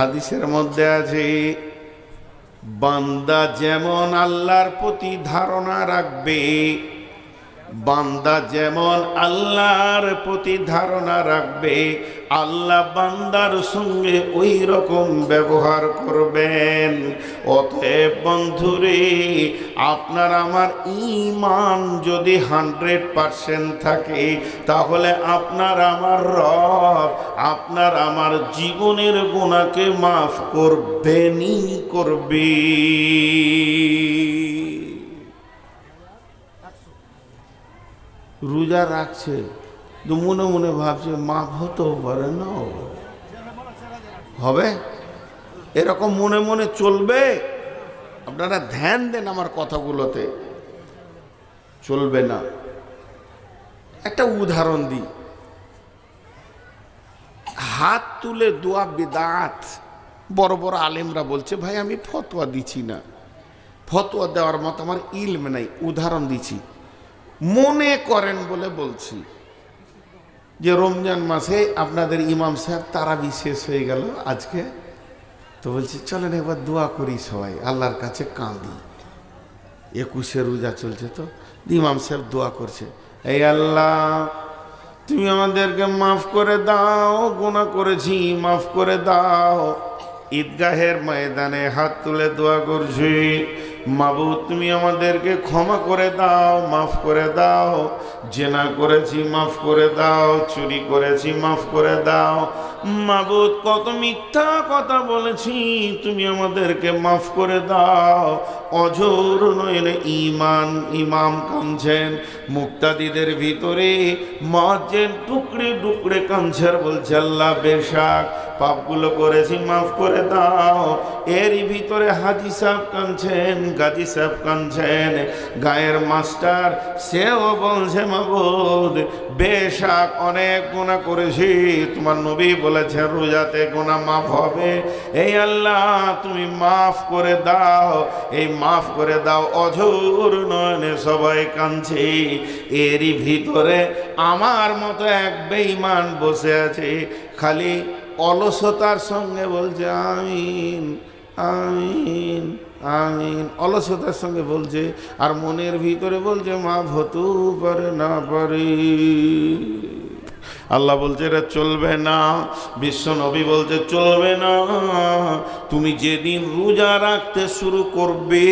হাদিসের মধ্যে আছে বান্দা যেমন আল্লাহর প্রতি ধারণা রাখবে বান্দা যেমন আল্লাহর প্রতি ধারণা রাখবে, আল্লাহ বান্দার সঙ্গে ওই রকম ব্যবহার করবেন। অতএব বন্ধুরে, আপনার আমার ইমান যদি হান্ড্রেড পারসেন্ট থাকে, তাহলে আপনার আমার রব, আপনার আমার জীবনের গুণাকে মাফ করবেনই করবে। রোজা রাখছে তো মনে মনে ভাবছে মাফ হতেও পারে না হবে? এরকম মনে মনে চলবে? আপনারা ধ্যান দেন আমার কথাগুলোতে। চলবে না। একটা উদাহরণ দিই। হাত তুলে দোয়া বিদাত। বড় বড় আলেমরা বলছে, ভাই, আমি ফতোয়া দিচ্ছি না। ফতোয়া দেওয়ার মতো আমার ইলম নাই। উদাহরণ দিচ্ছি। মনে করেন বলে বলছি যে রমজান মাসে আপনাদের ইমাম সাহেব তারা শেষ হয়ে গেল আজকে। তো বলছি, চলেন একবার দোয়া করি সবাই, আল্লাহর কাছে কাঁদি। একুশে রোজা চলছে তো, ইমাম সাহেব দোয়া করছে এই আল্লাহ, তুমি আমাদেরকে মাফ করে দাও গোনা করেছি, মাফ করে দাও। ঈদগাহের ময়দানে হাত তুলে দোয়া করছি মাবুদ, তুমি আমাদেরকে ক্ষমা করে দাও, মাফ করে দাও। জেনা করেছি, মাফ করে দাও। চুরি করেছি, মাফ করে দাও। মাবুদ, কত মিথ্যা কথা বলেছি, তুমি আমাদেরকে মাফ করে দাও। অঝোর নইলে ইমান, ইমাম কাঁদছেন। মুক্তাদিদের ভিতরে মজ্জেন টুকরে টুকরে কাঁদছেন, বলছে, আল্লাহ বেশাক। পাপগুলো করেছি, মাফ করে দাও। এরই ভিতরে হাজি সাহেব কাঁদছেন, গাজী সাহেব কাঁদছেন। গায়ের মাস্টার, সেও বলছে, মাবুদ, বেশাক অনেক গুণা করেছি। তোমার নবী বলেছে, রোজাতে গোনা মাফ হবে। এই আল্লাহ, তুমি মাফ করে দাও। এই মাফ করে দাও, অঝোর নয়নে সবাই কাঁদছে। এরই ভিতরে আমার মতো এক বেঈমান বসে আছে। খালি অলসতার সঙ্গে বলছে, আমিন আমিন আমিন। অলসতার সঙ্গে বলছে আর মনের ভিতরে বলছে, মা ভতু পারে না পারে। আল্লাহ বলছে, এটা চলবে না। বিশ্ব নবী বলছে, চলবে না। তুমি যেদিন রোজা রাখতে শুরু করবে,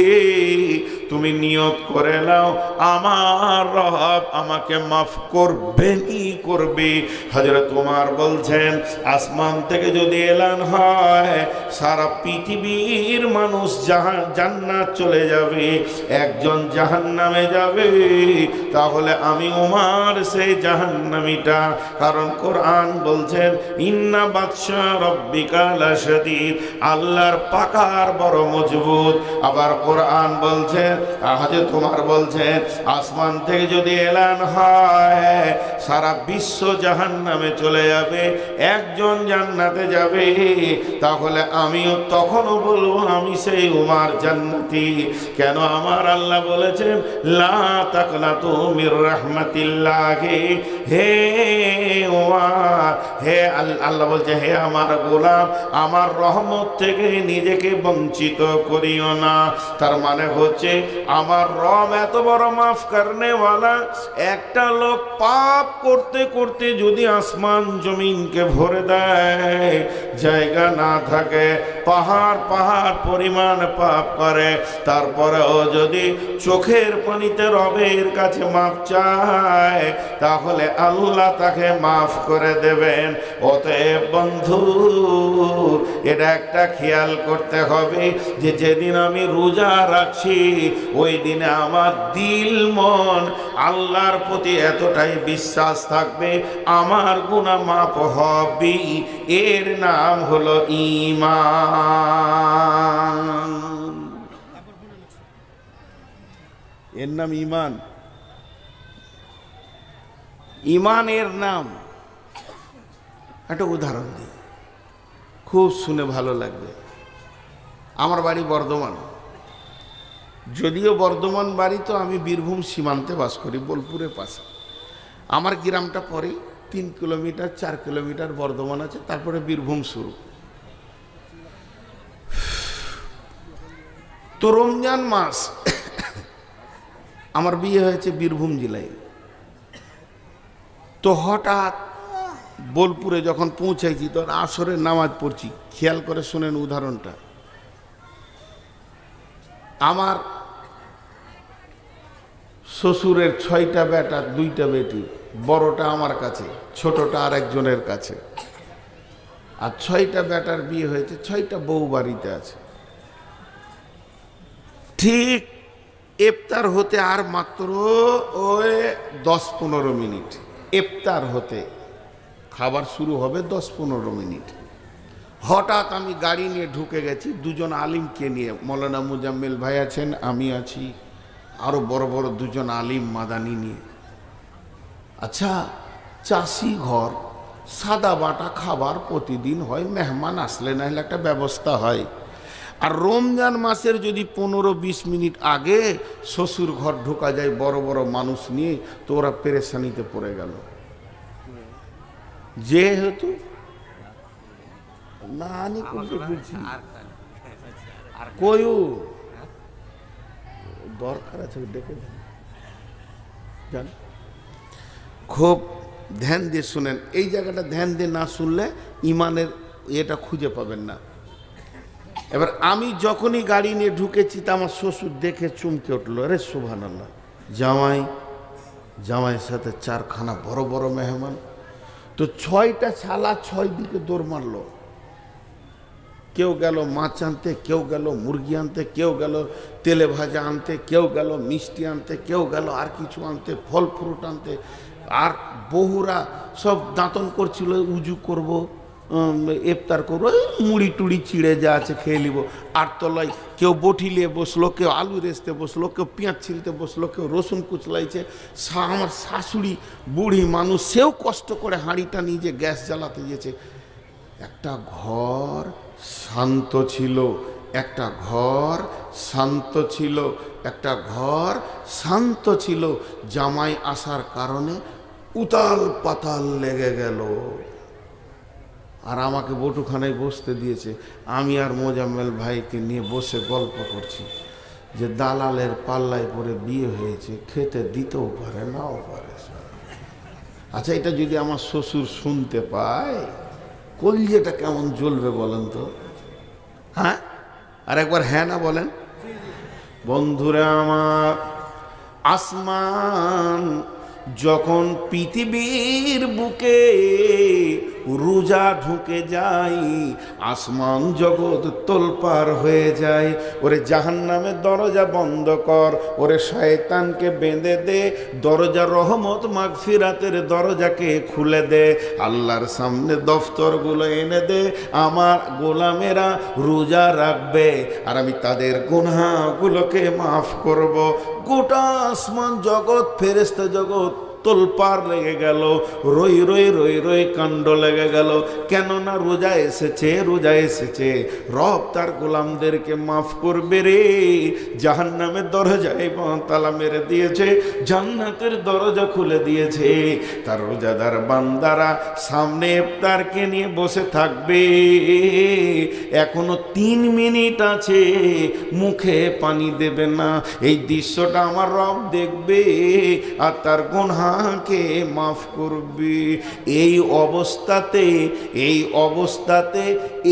তুমি নিয়ত করে নাও। আমার রব আমাকে মাফ করবেনই করবে? হাজরা তোমার বলছেন, আসমান থেকে যদি এলান হয়, সারা পৃথিবীর মানুষ জাহান জান্নাত চলে যাবে, একজন জাহান্নামে যাবে। তাহলে আমি উমার সেই জাহান্নামিটা কারণ কোরআন বলছেন, ইন্না বাদশা রব্বিকা লাশাদীদ। আল্লাহর পাকার বড় মজবুত। আবার কোরআন বলছেন আহাজে তোমার বলছেন আসমান থেকে যদি এলান হয়, সারা বিশ্ব জাহান্নামে চলে যাবে, একজন জান্নাতে যাবে। তাহলে আমিও তখনও বলব, আমি সেই উমার জান্নাতি। কেন আমার আল্লাহ বলেছেন, লা তাকনা তুমির রহমাতিল্লাহি। হে হে আল- আল্লাহ বলছে, হে আমার গোলাম, আমার রহমত থেকে নিজেকে বঞ্চিত করিও না। তার মানে হচ্ছে, আমার রব এত বড় মাফ করনেওয়ালা, একটা লোক পাপ করতে করতে যদি আসমান জমিনকে ভরে দেয়, জায়গা না থাকে, পাহাড় পাহাড় পরিমাণ পাপ করে, তারপরেও যদি চোখের পানিতে রবের কাছে মাপ চায়, তাহলে আল্লাহ তাকে মাফ করে দেবেন। অতএব বন্ধু, এটা একটা খেয়াল করতে হবে যে যেদিন আমি রোজা রাখছি, ওই দিনে আমার দিল মন আল্লাহর প্রতি এতটাই বিশ্বাস থাকবে, আমার গুণা মাপ হবে। এর নাম হলো ইমান এর নাম ইমান ইমানের নাম। একটা উদাহরণ দিই। খুব শুনে ভালো লাগবে। আমার বাড়ি বর্ধমান। যদিও বর্ধমান বাড়ি তো আমি বীরভূম সীমান্তে বাস করি, বোলপুরের পাশে। আমার গ্রামটা পরে তিন কিলোমিটার, চার কিলোমিটার বর্ধমান আছে, তারপরে বীরভূম শুরু। তো রমজান মাস, আমার বিয়ে হয়েছে বীরভূম জেলায়। তো হঠাৎ বোলপুরে যখন পৌঁছাইছি, তখন আসরের নামাজ পড়ছি। খেয়াল করে শোনেন উদাহরণটা। আমার শ্বশুরের ছয়টা বেটা দুইটা বেটি, বড়টা আমার কাছে, ছোটটা আর একজনের কাছে। আর ছয়টা বেটার বিয়ে হয়েছে, ছয়টা বউ বাড়িতে আছে। ঠিক ইফতার হতে আর মাত্র ওই দশ পনেরো মিনিট। ইফতার হতে। খাবার শুরু হবে দশ পনেরো মিনিট। হঠাৎ আমি গাড়ি নিয়ে ঢুকে গেছি, দুজন আলিমকে নিয়ে। মৌলানা মুজাম্মেল ভাই আছেন, আমি আছি আরও বড় বড় দুজন আলিম মাদানি নিয়ে। আচ্ছা চাষি ঘর, সাদা বাটা খাবার প্রতিদিন হয়, মেহমান আসলে না হলে একটা ব্যবস্থা হয়। আর রমজান মাসের যদি পনেরো বিশ মিনিট আগে শ্বশুর ঘর ঢোকা যায় বড় বড় মানুষ নিয়ে তো ওরা পেরেশানিতে পড়ে গেল। যেহেতু না আমি বলছি কয়ু? দরকার আছে ডেকে যান। খুব ধ্যান দিয়ে শুনেন। এই জায়গাটা ধ্যান দিয়ে না শুনলে ইমানের এটা খুঁজে পাবেন না। এবার আমি যখনই গাড়ি নিয়ে ঢুকেছি তা আমার শ্বশুর দেখে চমকে উঠল রে সুভান আল্লাহ জামাই, জামাইয়ের সাথে চারখানা বড় বড় মেহমান। তো ছয়টা ছালা ছয় দিকে দৌড় মারলো। কেউ গেল মাছ আনতে, কেউ গেল মুরগি আনতে, কেউ গেল তেলে ভাজা আনতে, কেউ গেল মিষ্টি আনতে, কেউ গেল আর কিছু আনতে, ফল, ফ্রুট আনতে। আর বহুরা সব দাঁতন করছিল, উজু করব। ইফতার করব, এই মুড়ি টুড়ি চিড়ে যা আছে খেয়ে নিব। আর তলায় কেউ বটি নিয়ে বসল, কেউ আলু রেসতে বসল, কেউ পেঁয়াজ ছিলতে বসল, কেউ রসুন কুচলাইছে। আমার শাশুড়ি বুড়ি মানুষ, সেও কষ্ট করে হাঁড়িটা নিজে গ্যাস জ্বালাতে গিয়েছে একটা ঘর শান্ত ছিল, একটা ঘর শান্ত ছিল, একটা ঘর শান্ত ছিল। জামাই আসার কারণে উতাল পাতাল লেগে গেল। আর আমাকে বটুখানায় বসতে দিয়েছে। আমি আর মোজাম্মেল ভাইকে নিয়ে বসে গল্প করছি যে দালালের পাল্লায় পরে বিয়ে হয়েছে, খেতে দিতেও পারে, নাও পারে আচ্ছা এটা যদি আমার শ্বশুর শুনতে পায়, কলজেটা কেমন জ্বলবে বলেন তো? হ্যাঁ? আর একবার হ্যাঁ না বলেন। বন্ধুরা আমার, আসমান যখন পৃথিবীর বুকে রোজা ঢুকে যাই, আসমান জগৎ তোলপার হয়ে যায় ওরে জাহান নামে দরজা বন্ধ কর, ওরে শয়তানকে বেঁধে দে, দরজা রহমত মাগফিরাতের দরজাকে খুলে দে। আল্লাহর সামনে দফতরগুলো এনে দে, আমার গোলামেরা রোজা রাখবে আর আমি তাদের গুনাহগুলোকে মাফ করব। গোটা আসমান জগৎ ফেরেস্তা জগৎ তোলপার লেগে গেল, রই রই রই রই কাণ্ড লেগে গেল। কেননা রোজা এসেছে রোজা এসেছে। রব তার গোলামদেরকে মাফ করবে রে। জাহান নামের দরজায় তালা মেরে দিয়েছে, জান্নাতের দরজা খুলে দিয়েছে। তার রোজাদার বান্দারা সামনে ইফতারকে নিয়ে বসে থাকবে। এখনও তিন মিনিট আছে, মুখে পানি দেবে না। এই দৃশ্যটা আমার রব দেখবে, আর তার গুনহাকে মাফ করবি। এই অবস্থাতে এই অবস্থাতে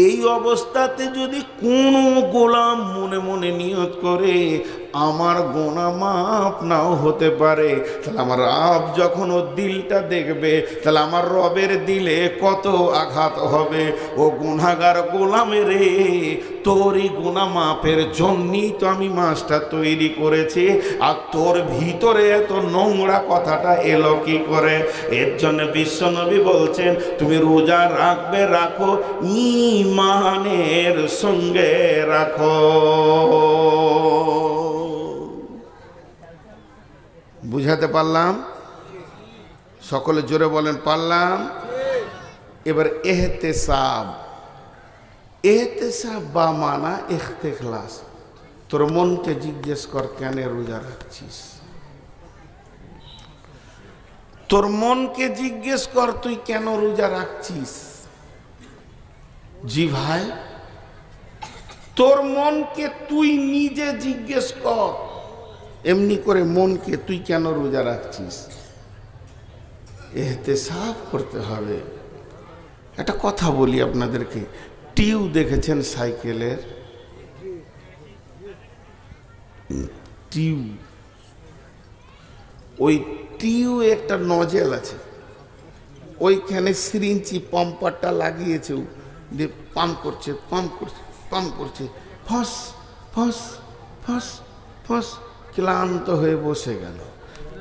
এই অবস্থাতে যদি কোনো গোলাম মনে মনে নিয়ত করে আমার গোনা মাপ নাও হতে পারে। তাহলে আমার রব যখন ও দিলটা দেখবে, তাহলে আমার রবের দিলে কত আঘাত হবে। ও গুনাগার গোলামের রে, তোরই গুনা মাপের জন্যই তো আমি মাছটা তৈরি করেছি। আর তোর ভিতরে এত নোংরা কথাটা এলো কি করে? এর জন্য বিশ্বনবী বলছেন, তুমি রোজা রাখবে, রাখো ইমানের সঙ্গে রাখো। বুঝাতে পারলাম? সকলে জোরে বলেন, পারলাম? এবার এহতেসাব। এহতেসাব বা মানা এখতেখলাস। তোর মনকে জিজ্ঞেস কর, কেন রোজা রাখছিস? তোর মনকে জিজ্ঞেস কর, তুই কেন রোজা রাখছিস? জি ভাই, তোর মনকে তুই নিজে জিজ্ঞেস কর। এমনি করে মনকে তুই কেন রোজা রাখছিস? এতে সাফ করতে হবে। একটা কথা বলি আপনাদেরকে। টিউ দেখেছেন সাইকেলের? টিউ। ওই টিউ একটা নজেল আছে। ওইখানে সিরিঞ্চি পাম্পারটা লাগিয়েছে দিয়ে পাম্প করছে পাম্প করছে পাম্প করছে। ফস ফস ফস ফস। ক্লান্ত হয়ে বসে গেল।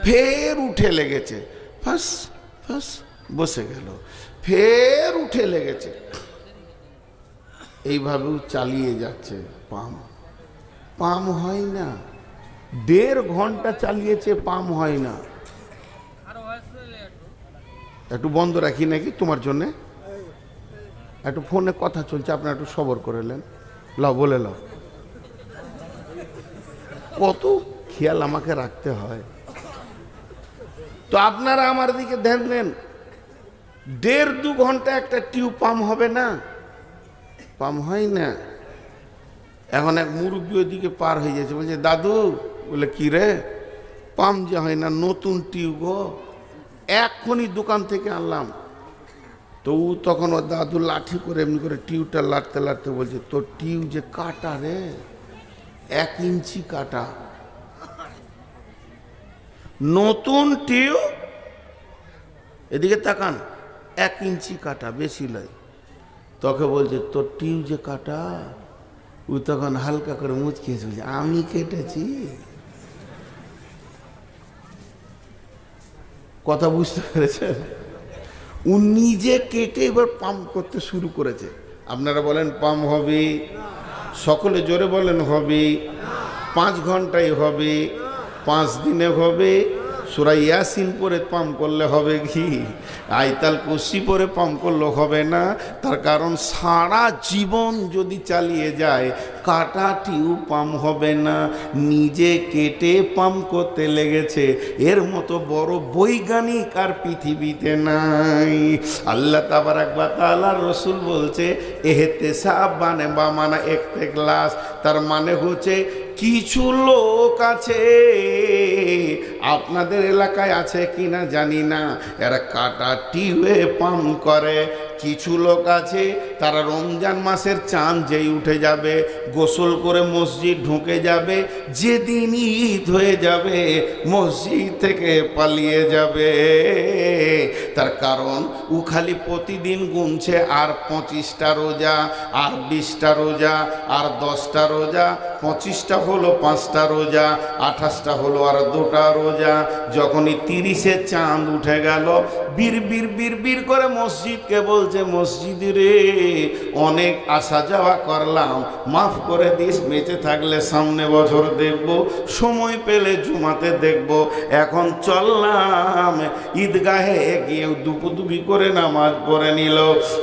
ফের উঠে লেগেছে। ফস ফস, বসে গেল। ফের উঠে লেগেছে। এইভাবেও চালিয়ে যাচ্ছে পাম। পাম হয় না। দেড় ঘণ্টা চালিয়েছে, পাম হয় না। একটু বন্ধ রাখি নাকি তোমার জন্যে? একটু ফোনে কথা চলছে, আপনার একটু সবর করে নেন। লাও, বলে লাও। কত খেয়াল আমাকে রাখতে হয়। তো আপনারা আমার দিকে ধ্যান দেন। দেড় দু ঘণ্টা একটা টিউব পাম্প হবে না? পাম্প হয় না। এখন এক মুরব্বী ওইদিকে পার হয়ে যাচ্ছে। বলছে, দাদু, বলে, কি রে? পাম্প যে হয় না, নতুন টিউব এক্ষুনি দোকান থেকে আনলাম। তো ও তখন ও দাদু লাঠি করে এমনি করে টিউবটা লাটতে লাটতে বলছে, তোর টিউব যে কাটা রে, এক ইঞ্চি কাটা। নতুন টিউব, এদিকে তাকান, এক ইঞ্চি কাটা, বেশি নয়। তোকে বলছে, তোর টিউব যে কাটা, ও তখন হালকা করে মুচকিয়েছে বলছে, আমি কেটেছি। কথা বুঝতে পেরেছেন? ও নিজে কেটে এবার পাম্প করতে শুরু করেছে। আপনারা বলেন, পাম্প হবে? সকলে জোরে বলেন, হবে। পাঁচ ঘন্টায় হবে। পাঁচ দিনে হবে। সুরাই ইয়াসিন পরে পাম্প করলে হবে কি? আইতাল কুসি পরে পাম্প করলে হবে না। তার কারণ সারা জীবন যদি চালিয়ে যায়, কাটা টিউ পাম্প হবে না। নিজে কেটে পাম্প করতে লেগেছে। এর মতো বড় বৈজ্ঞানিক আর পৃথিবীতে নাই। আল্লাহ তাবার একবার তালার রসুল বলছে এহেতে সাব মানে বা মানে একতে গ্লাস তার মানে হচ্ছে কিছু লোক আছে। আপনাদের এলাকায় আছে কিনা জানি না। এরা কাটা টিউয়ে পাম্প করে। কিছু লোক আছে তারা রমজান মাসের চাঁদ যেই উঠে যাবে, গোসল করে মসজিদ ঢুকে যাবে, যেদিন ঈদ হয়ে যাবে, মসজিদ থেকে পালিয়ে যাবে। তার কারণ, ও খালি প্রতিদিন গুনছে আর পঁচিশটা রোজা, আর বিশটা রোজা, আর দশটা রোজা, পঁচিশটা হলো পাঁচটা রোজা, আঠাশটা হলো আর দুটা রোজা। যখনই তিরিশে চাঁদ উঠে গেল বীর বীর বীর বীর করে মসজিদকে বলছে, মসজিদ রে। অনেক আসা যাওয়া করলাম। মাফ করে দিস, বেঁচে থাকলে সামনে বছর দেখব, সময় পেলে জুমাতে দেখব। এখন চললাম, ঈদগাহে গিয়ে দুপুদুপি করে নামাজ পড়ে নিল।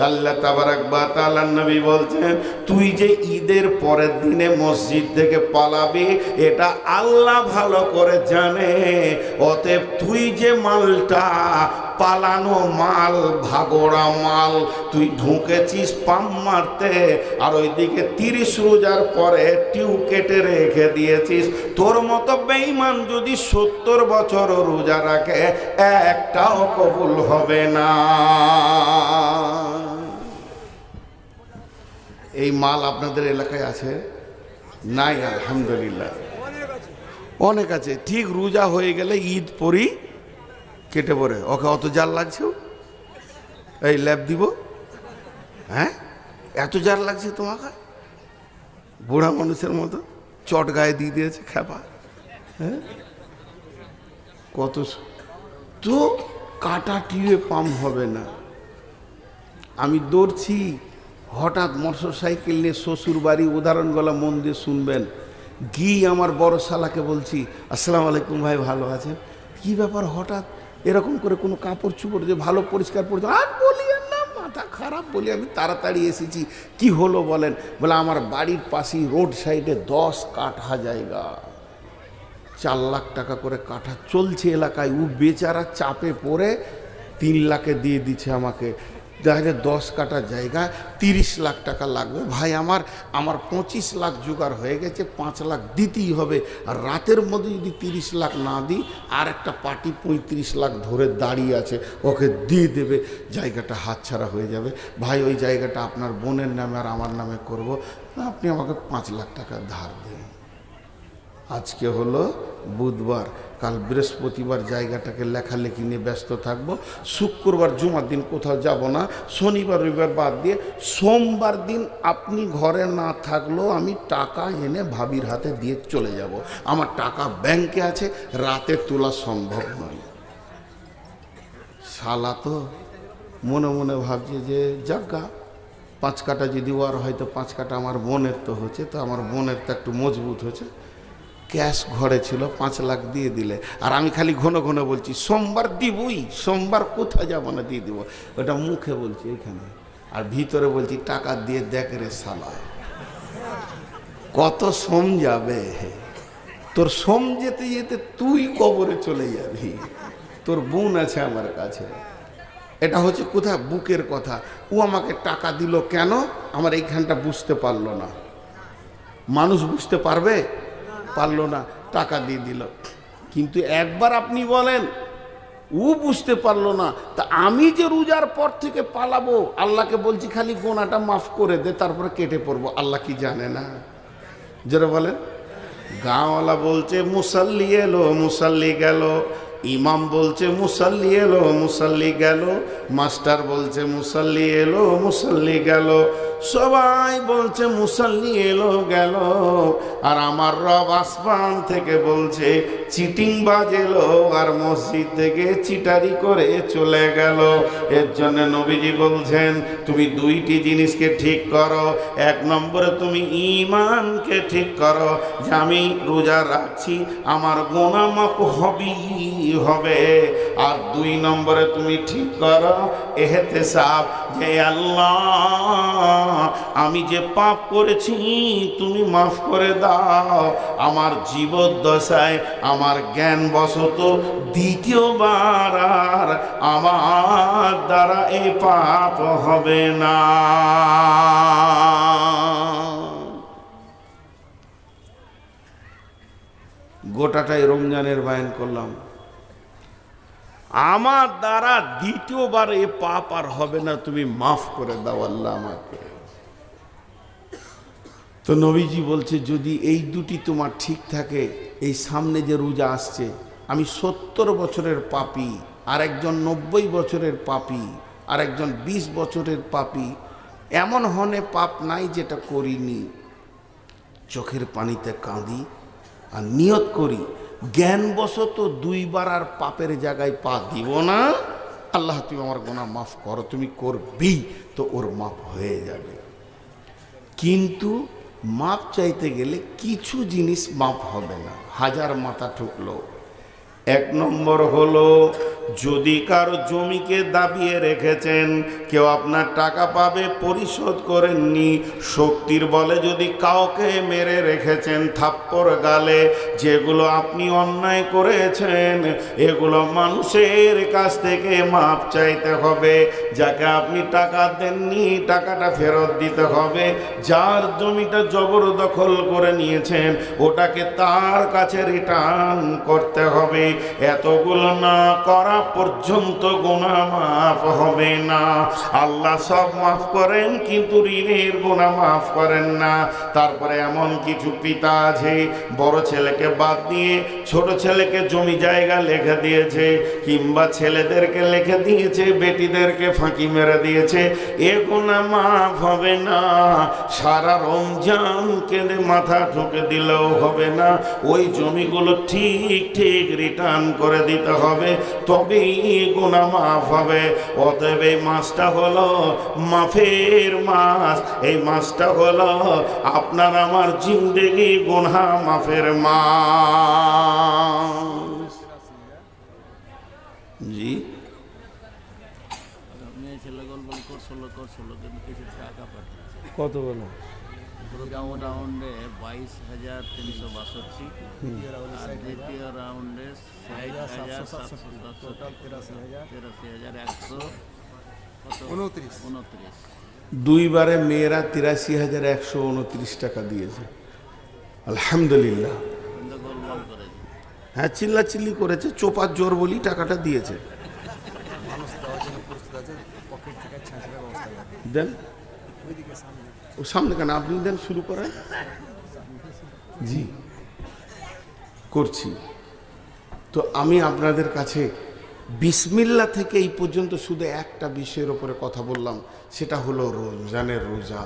আল্লাহ তাবারাকবা তাআলা নবী বলছেন, তুই যে ঈদের পরের দিনে মসজিদ থেকে পালাবি, এটা আল্লাহ ভালো করে জানে। অতএব তুই যে মালটা পালানো মাল, ভাগোড়া মাল, তুই ঢুকেছিস পাম মারতে, আর ওইদিকে তিরিশ রোজার পরে টিউ কেটে রেখে দিয়েছিস। তোর মতো বেইমান যদি সত্তর বছর রোজা রাখে, একটাও কবুল হবে না। এই মাল আপনাদের এলাকায় আছে? নাই, আলহামদুলিল্লাহ। অনেক আছে। ঠিক রোজা হয়ে গেলে ঈদ পরি কেটে পড়ে। ওকে অত জাল লাগছে? এই ল্যাব দিব? হ্যাঁ? এত জার লাগছে তোমাকে? বুড়া মানুষের মতো? চট গায়ে দিয়ে দিয়েছে খেপা হ্যাঁ? কত তো কাটা টিউবে পাম্প হবে না। আমি দৌড়ছি, হঠাৎ মোটর সাইকেল নিয়ে শ্বশুর বাড়ি, উদাহরণ গলা মন দিয়ে শুনবেন। গি আমার বড় শালাকে বলছি, আসসালামু আলাইকুম ভাই, ভালো আছেন? কি ব্যাপার হঠাৎ? এরকম করে কোনো কাপড় চুপড় যে ভালো পরিষ্কার পরিচ্ছন্ন, আর বলি আর না, মাথা খারাপ বলি, আমি তাড়াতাড়ি এসেছি। কি হলো বলেন? বলে, আমার বাড়ির পাশেই রোড সাইডে দশ কাঠা জায়গা। চার লাখ টাকা করে কাঠা চলছে এলাকায়, ও বেচারা চাপে পড়ে তিন লাখে দিয়ে দিচ্ছে আমাকে। দেখা দশ কাটা জায়গা, তিরিশ লাখ টাকা লাগবে। ভাই, আমার আমার পঁচিশ লাখ জোগাড় হয়ে গেছে, পাঁচ লাখ দিতেই হবে। আর রাতের মধ্যে যদি তিরিশ লাখ না দিই, আর একটা পার্টি পঁয়ত্রিশ লাখ ধরে দাঁড়িয়ে আছে, ওকে দিয়ে দেবে, জায়গাটা হাতছাড়া হয়ে যাবে। ভাই, ওই জায়গাটা আপনার বোনের নামে আর আমার নামে করব, আপনি আমাকে পাঁচ লাখ টাকা ধার দিন। আজকে হলো বুধবার। কাল বৃহস্পতিবার জায়গাটাকে লেখালেখি নিয়ে ব্যস্ত থাকব। শুক্রবার জুমার দিন কোথাও যাব না। শনিবার, রবিবার বাদ দিয়ে সোমবার দিন আপনি ঘরে না থাকলেও আমি টাকা এনে ভাবির হাতে দিয়ে চলে যাব। আমার টাকা ব্যাংকে আছে, রাতে তোলা সম্ভব নয়। শালা তো মনে মনে ভাবছে যে যাজ্ঞা পাঁচ কাটা যদি ওয়ার হয়তো পাঁচ কাটা আমার বোনের তো হচ্ছে, তো আমার বোনের তো একটু মজবুত হচ্ছে। ক্যাশ ঘরে ছিল, পাঁচ লাখ দিয়ে দিলে। আর আমি খালি ঘন ঘন বলছি, সোমবার দিবই, সোমবার কোথায় যাব না দিয়ে দিব? ওটা মুখে বলছি এখানে। আর ভিতরে বলছি, টাকা দিয়ে দেখ রে শালা, কত সোম যাবে। তোর সোম যেতে যেতে তুই কবরে চলে যাবি। তোর বোন আছে আমার কাছে। এটা হচ্ছে কোথায় বুকের কথা। ও আমাকে টাকা দিল কেন? আমার এইখানটা বুঝতে পারল না। মানুষ বুঝতে পারবে? পারল না, টাকা দিয়ে দিল। কিন্তু একবার আপনি বলেন, ও বুঝতে পারল না, তা আমি যে রোজার পর থেকে পালাবো, আল্লাহকে বলছি খালি গোনাটা মাফ করে দে, তারপরে কেটে পড়ব, আল্লাহ কি জানে না? যেটা বলেন, গাঁওয়ালা বলছে, মুসাল্লি এলো, মুসাল্লি গেল। ইমাম বলছে, মুসাল্লি এলো, মুসাল্লি গেল। মাস্টার বলছে, মুসাল্লি এলো, মুসাল্লি গেল। সবাই বলছে, মুসাল্লি এলো, গেল। আর আমার রব আসমান থেকে বলছে চিটিং বাজেলো আর মসজিদ থেকে চিটারি করে চলে গেল। এর জন্য নবীজি বলছেন, তুমি দুইটি জিনিসকে ঠিক করো। এক নম্বরে তুমি ইমানকে ঠিক করো যে আমি রোজা রাখছি, আমার গোনামাপ হবে আর দুই নম্বরে তুমি ঠিক করো এহেতে সাপ যে আল্লাহ, আমি যে পাপ করেছি, তুমি মাফ করে দাও। আমার জীবদ্দশায় আমার জ্ঞান বশত দ্বিতীয়বার আর আমার দ্বারা এই পাপ হবে না। গোটাটাই রমজানের বায়ন করলাম। আমার দ্বারা দ্বিতীয়বার এ পাপ আর হবে না, তুমি মাফ করে দাও আল্লাহ আমাকে। তো নবীজি বলছে, যদি এই দুটি তোমার ঠিক থাকে, এই সামনে যে রোজা আসছে, আমি সত্তর বছরের পাপি আর একজন নব্বই বছরের পাপি আর একজন বিশ বছরের পাপি, এমন হনে পাপ নাই যেটা করিনি। চোখের পানিতে কাঁদি আর নিয়ত করি জ্ঞানবশত দুইবার আর পাপের জায়গায় পা দিব না। আল্লাহ, তুমি আমার গোনা মাফ করো, তুমি করবি তো ওর মাফ হয়ে যাবে। কিন্তু মাপ চাইতে গেলে কিছু জিনিস মাপ হবে না। হাজার মাথা ঠুকলো। এক নম্বর হলো যদি কারও জমিকে দাবিয়ে রেখেছেন, কেউ আপনার টাকা পাবে, পরিশোধ করেননি। শক্তির বলে যদি কাউকে মেরে রেখেছেন থাপ্পর গালে, যেগুলো আপনি অন্যায় করেছেন, এগুলো মানুষের কাছ থেকে মাপ চাইতে হবে। যাকে আপনি টাকা দেননি, টাকাটা ফেরত দিতে হবে। যার জমিটা জবরদখল করে নিয়েছেন, ওটাকে তার কাছে রিটার্ন করতে হবে। এতগুলো না করা পর্যন্ত গোনা মাফ হবে না। আল্লাহ সব মাফ করেন, কিন্তু ঋণের গোনা মাফ করেন না। তারপরে এমন কিছু পিতা আছে, বড় ছেলেকে বাদ দিয়ে ছোট ছেলেকে জমি জায়গা লিখে দিয়েছে, কিংবা ছেলেদেরকে লিখে দিয়েছে, বেটিদেরকে ফাঁকি মেরে দিয়েছে। এ গোনা মাফ হবে না। সারা রমজান কেঁদে মাথা ঠুকে দিলেও হবে না। ওই জমিগুলো ঠিক ঠিক রিটার্ন করে দিতে হবে। তবেই গোনা মাফ হবে। অতএব এই মাসটা হলো মাফের মাস। এই মাসটা হলো আপনার আমার জিন্দেগি গোনা মাফের মাস। জি। কত বলো? প্রথম রাউন্ডে বাইশ হাজার তিনশো বাষট্টি আর দ্বিতীয় রাউন্ডে ষাট হাজার সাতশো সাতষট্টি তেরাশি হাজার। একশো উনত্রিশ। উনত্রিশ। দুইবারে মেয়েরা তিরাশি হাজার একশো উনত্রিশ টাকা দিয়েছে। আলহামদুলিল্লাহ। হ্যাঁ চিল্লা চিল্লি করেছে চোপার জোর বলি টাকাটা দিয়েছে। দেন। ওইদিকে সামনে। ও সামনে কেন? আপনি দেন শুরু করেন। জি, করছি। তো আমি আপনাদের কাছে বিসমিল্লা থেকে এই পর্যন্ত শুধু একটা বিষয়ের ওপরে কথা বললাম, সেটা হলো রমজানের রোজা।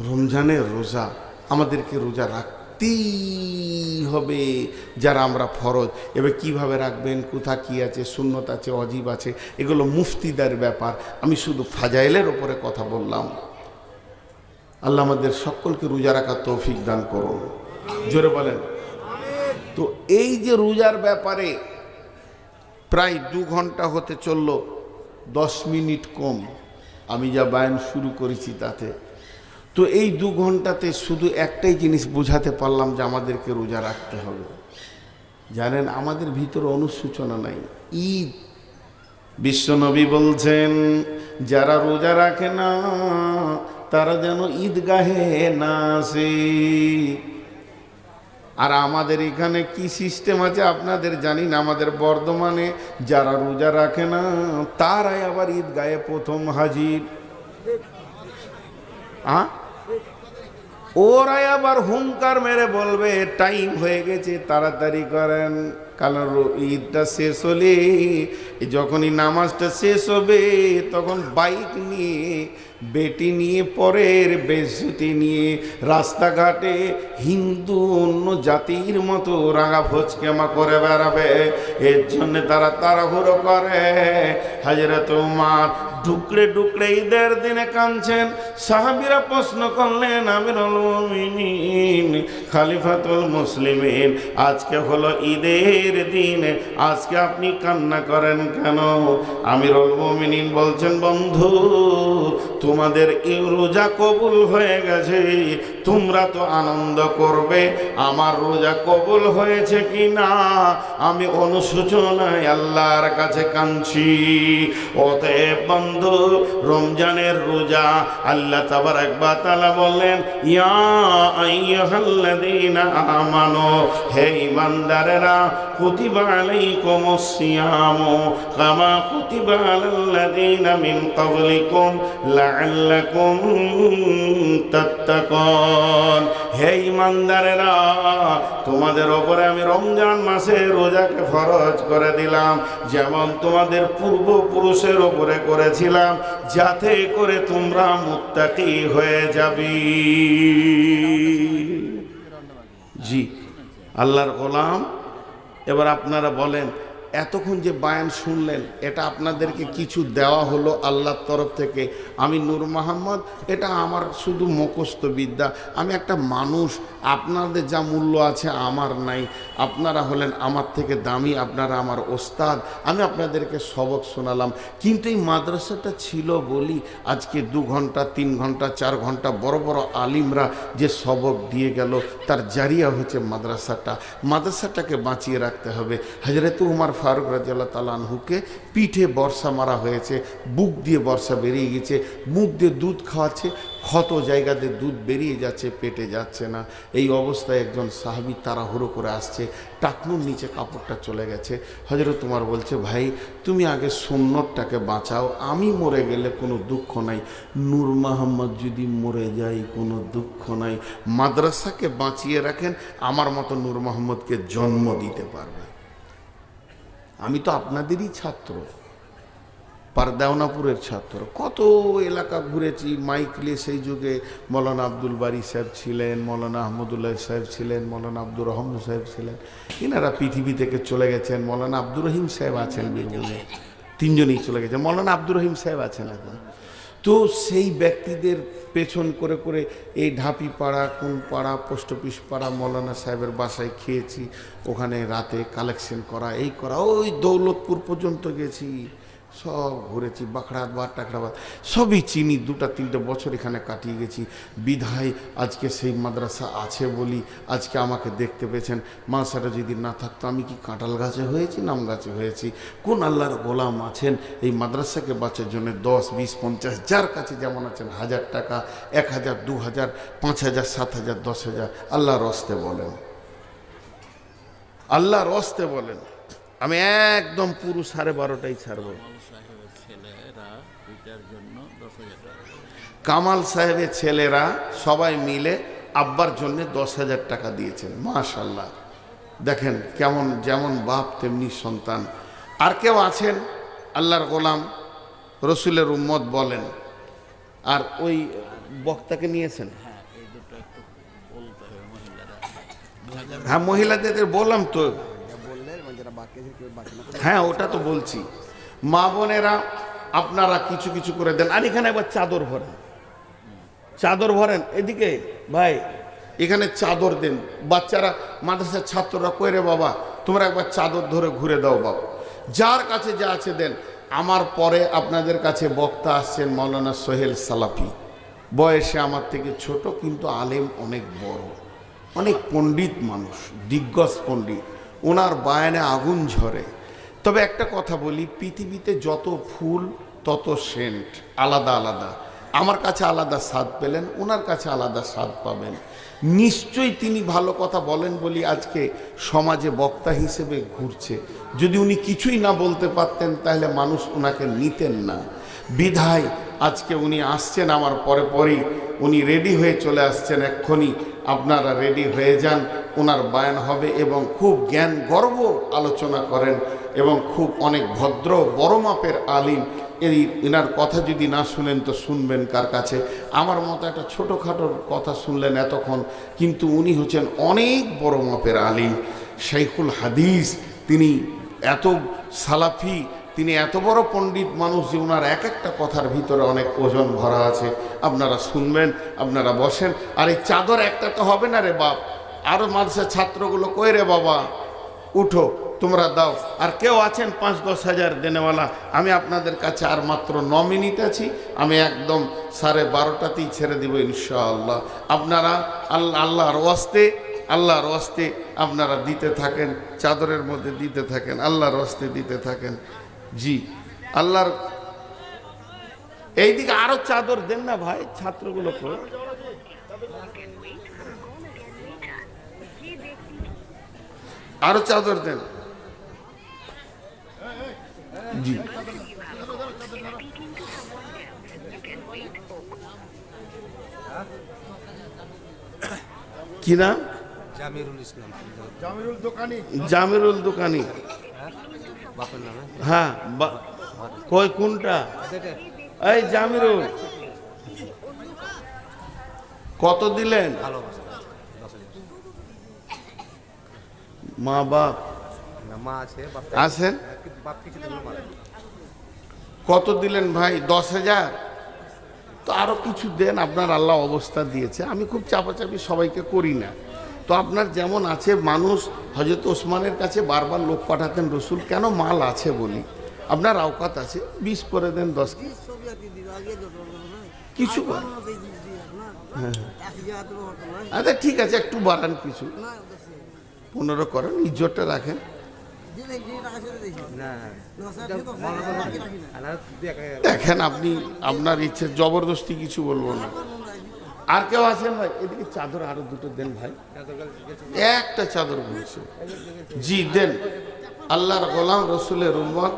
রমজানের রোজা, আমাদেরকে রোজা রাখতেই হবে যারা আমরা ফরজ। এবার কীভাবে রাখবেন? কোথা কি আছে? শূন্যত আছে, অজীব আছে, এগুলো মুফতিদার ব্যাপার। আমি শুধু ফাজাইলের ওপরে কথা বললাম। আল্লাহ আমাদের সকলকে রোজা রাখার তৌফিক দান করুন। জোরে বলেন। তো এই যে রোজার ব্যাপারে প্রায় দু ঘণ্টা হতে চলল, দশ মিনিট কম। আমি যা বায়ান শুরু করেছি তাতে। তো এই দু ঘন্টাতে শুধু একটাই জিনিস বোঝাতে পারলাম যে আমাদেরকে রোজা রাখতে হবে। জানেন, আমাদের ভিতরে অনুসূচনা নাই। ঈদ, বিশ্বনবী বলছেন, যারা রোজা রাখে না তারা যেন ঈদগাহে না আসে। আর আমাদের এখানে কি সিস্টেম আছে আপনাদের জানি না আমাদের বর্ধমানে যারা রোজা রাখে না, তারাই আবার ঈদগাহে প্রথম হাজির। ওরাই আবার হুঙ্কার মেরে বলবে টাইম হয়ে গেছে, তাড়াতাড়ি করেন। কারণ ঈদটা শেষ হলে, যখনই নামাজটা শেষ হবে, তখন বাইক নিয়ে বেটি নিয়ে, পরের বেসুতি নিয়ে, রাস্তাঘাটে হিন্দু অন্য জাতির মতো রাঙা ফচকেমা করে বেড়াবে। এর জন্যে তারা তাড়াহুড়ো করে। হাজরত উমার ঢুকলে ঢুকলে ঈদের দিনে কাঁদছেন। সাহাবিরা প্রশ্ন করলেন আমির খালিফাতুল মুসলিমিন, আজকে হলো ঈদের দিন, আজকে আপনি কান্না করেন কেন? মুমিনিন বলছেন, বন্ধু তোমাদের এই রোজা কবুল হয়ে গেছে। তোমরা তো আনন্দ করবে, আমার রোজা কবুল হয়েছে কি না আমি অনুশোচনায় আল্লাহর কাছে কাঁদছি। অতএব বন্ধু, রমজানের রোজা, আল্লাহ তাবার একবার তালা বললেন, ইয়া আমানু, হে ঈমানদারেরা, কুতিবা আলাইকুমুস সিয়ামু, কামা কুতিবা আলাল্লাযীনা মিন ক্বাবলিকুম লাআল্লাকুম তাত্তাকুন। হে ঈমানদারেরা, তোমাদের ওপরে আমি রমজান মাসে রোজাকে ফরজ করে দিলাম, যেমন তোমাদের পূর্বপুরুষের ওপরে করেছিলাম, যাতে করে তোমরা মুত্তাকি হয়ে যাবি। জি, আল্লাহর গোলাম। এবার আপনারা বলেন এতক্ষণ যে বায়ান শুনলেন, এটা আপনাদেরকে কিছু দেওয়া হলো আল্লাহর তরফ থেকে। আমি নূর মোহাম্মদ, এটা আমার শুধু মুখস্থ বিদ্যা। আমি একটা মানুষ, আপনাদের যা মূল্য আছে আমার নাই। আপনারা হলেন আমার থেকে দামি, আপনারা আমার ওস্তাদ। আমি আপনাদেরকে সবক শোনালাম। কিন্তু এই মাদ্রাসাটা ছিল বলি, আজকে দু ঘণ্টা, তিন ঘণ্টা, চার ঘণ্টা বড় বড় আলিমরা যে সবক দিয়ে গেল, তার জারিয়া হচ্ছে মাদ্রাসাটা। মাদ্রাসাটাকে বাঁচিয়ে রাখতে হবে। হজরত উমার ফারুক রাজিয়াল্লাহ তালানহুকে পিঠে বর্ষা মারা হয়েছে, বুক দিয়ে বর্ষা বেরিয়ে গেছে, মুখ দিয়ে দুধ খাওয়াচ্ছে, ক্ষত জায়গাতে দুধ বেরিয়ে যাচ্ছে, পেটে যাচ্ছে না। এই অবস্থায় একজন সাহাবি তাড়াহুড়ো করে আসছে, টাকনুর নিচে কাপড়টা চলে গেছে। হজরত তোমার বলছে, ভাই, তুমি আগে সুন্নতটাকে বাঁচাও, আমি মরে গেলে কোনো দুঃখ নাই। নূর মাহমদ যদি মরে যায়, কোনো দুঃখ নাই। মাদ্রাসাকে বাঁচিয়ে রাখেন, আমার মতো নূর মোহাম্মদকে জন্ম দিতে পারবে। আমি তো আপনাদেরই ছাত্র। পারদাওনাপুরের ছাত্র। কত এলাকা ঘুরেছি মাইকলে সেই যুগে মৌলানা আব্দুল বারি সাহেব ছিলেন, মৌলানা আহমদুল্লাহ সাহেব ছিলেন, মৌলানা আব্দুর রহমান সাহেব ছিলেন। এনারা পৃথিবী থেকে চলে গেছেন, মৌলানা আব্দুর রহিম সাহেব আছেন বীরভূমে। তিনজনেই চলে গেছেন, মৌলানা আব্দুর রহিম সাহেব আছেন এখন। তো সেই ব্যক্তিদের পেছন করে করে এই ঢাপি পাড়া কোন পাড়া, পোস্ট অফিস পাড়া, মৌলানা সাহেবের বাসায় খেয়েছি, ওখানে রাতে কালেকশন করা, এই করা, ওই দৌলতপুর পর্যন্ত গেছি। সব ঘুরেছি বাখড়াবাদ টাকড়াবাদ সবই চিনি, দুটা, তিনটে বছর এখানে কাটিয়ে গেছি। বিধায় আজকে সেই মাদ্রাসা আছে বলি আজকে আমাকে দেখতে পেয়েছেন। মাসারা যদি না থাকতো আমি কি কাঁঠাল গাছে হয়েছি, নাম গাছে হয়েছি? কোন আল্লাহর গোলাম আছেন? এই মাদ্রাসাকে বাঁচার জন্য দশ, বিশ, পঞ্চাশ, যার কাছে যেমন আছেন, হাজার টাকা, এক হাজার, দু হাজার, পাঁচ হাজার, সাত হাজার, দশ হাজার, আল্লাহর রস্তে বলেন। আল্লাহর রস্তে বলেন। আমি একদম পুরো সাড়ে বারোটাই ছাড়বো কামাল সাহেবের ছেলেরা এটার জন্য দশ হাজার টাকা কামাল সাহেবের ছেলেরা সবাই মিলে আব্বার জন্য দশ হাজার টাকা দিয়েছেন। মাশাল্লাহ দেখেন কেমন, যেমন বাপ, তেমনি সন্তান। আর কেউ আছেন? আল্লাহর গোলাম, রসুলের উম্মত বলেন। আর ওই বক্তাকে নিয়েছেন? হ্যাঁ মহিলাদের বললাম তো। হ্যাঁ ওটা তো বলছি। মা বোনেরা আপনারা কিছু কিছু করে দেন। আর এখানে একবার চাদর ভরেন। চাদর ভরেন? এদিকে, ভাই, এখানে চাদর দেন। বাচ্চারা, মাদ্রাসার ছাত্ররা কইরে বাবা? তোমরা একবার চাদর ধরে ঘুরে দাও বাবা। যার কাছে যা আছে দেন। আমার পরে আপনাদের কাছে বক্তা আসছেন মৌলানা সোহেল সালাফি। বয়সে আমার থেকে ছোট, কিন্তু আলেম অনেক বড়। অনেক পণ্ডিত মানুষ, দিগ্গজ পণ্ডিত। ওনার বায়ানে আগুন ঝরে। তবে একটা কথা বলি, পৃথিবীতে যত ফুল, তত সেন্ট, আলাদা আলাদা। আমার কাছে আলাদা স্বাদ পেলেন ওনার কাছে আলাদা স্বাদ পাবেন। নিশ্চয়ই তিনি ভালো কথা বলেন বলি আজকে সমাজে বক্তা হিসেবে ঘুরছে। যদি উনি কিছুই না বলতে পারতেন, তাহলে মানুষ ওনাকে নিতেন না। বিধায় আজকে উনি আসছেন, আমার পরে পরেই উনি রেডি হয়ে চলে আসছেন এক্ষুনি। আপনারা রেডি হয়ে যান ওনার বায়ান হবে এবং খুব জ্ঞান গর্ব আলোচনা করেন এবং খুব অনেক ভদ্র বড় মাপের আলিম এই এনার কথা যদি না শুনেন তো শুনবেন কার কাছে। আমার মতো একটা ছোটোখাটোর কথা শুনলেন এতক্ষণ, কিন্তু উনি হচ্ছেন অনেক বড় মাপের আলিম। শাইখুল হাদিস, তিনি এত সালাফি, তিনি এত বড় পণ্ডিত মানুষ যে ওনার এক একটা কথার ভিতরে অনেক ওজন ভরা আছে। আপনারা শুনবেন, আপনারা বসেন। আর এই চাদর একটা তো হবে না রে বাপ। আরও মানুষের ছাত্রগুলো কই রে বাবা? উঠো। তোমরা দাও। আর কেউ আছেন পাঁচ, দশ হাজার দেনেওয়ালা, আমি আপনাদের কাছে আর মাত্র ন মিনিট আছি। আমি একদম সাড়ে বারোটাতেই ছেড়ে দিব ইনশাআল্লাহ। আপনারা আল্লাহ আল্লাহর ওয়াস্তে আল্লাহর ওয়াস্তে আপনারা দিতে থাকেন, চাদরের মধ্যে দিতে থাকেন, আল্লাহর ওয়াস্তে দিতে থাকেন। জি, আল্লাহর এইদিকে আরও চাদর দেন না ভাই ছাত্রগুলোকে আরও চাদর দেন। জি। কি নাম? জামিরুল ইসলাম। জামিরুল দোকানি। হ্যাঁ? বা- কই কোনটা? এই জামিরুল। কত দিলেন? মা বাপ। আছে মারা কত দিলেন ভাই? দশ হাজার? তো আরও কিছু দেন আপনার আল্লাহ অবস্থা দিয়েছে। আমি খুব চাপাচাপি সবাইকে করি না। তো আপনার যেমন আছে মানুষ হজরত ওসমানের কাছে বারবার লোক পাঠাতেন রসুল কেন মাল আছে বলি? আপনার আওকাত আছে বিশ করে দেন দশ কিছু আচ্ছা ঠিক আছে একটু বাড়ান কিছু। পনেরো করেন ইজ্জতটা রাখেন। দেখেন আপনি আপনার ইচ্ছে জবরদস্তি কিছু বলব না। আর কেউ আছেন ভাই? এদিকে চাদর আরও দুটো দেন ভাই। একটা চাদর বলছে। জি দেন। আল্লাহর গোলাম রসুলের উম্মত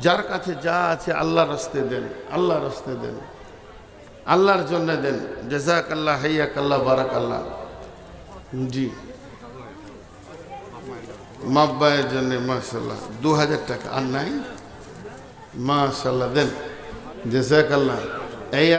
যার কাছে যা আছে আল্লাহ রাস্তে দেন। আল্লাহ রাস্তে দেন। আল্লাহর জন্য দেন। জেজাক আল্লাহ হাইয়াক আল্লাহ বারাক আল্লাহ জি। মাব্বায়ের জন্য মাশাল্লাহ দু হাজার টাকা। আর নাই? মাশাল্লাহ দেন। জেসাক আল্লাহ এই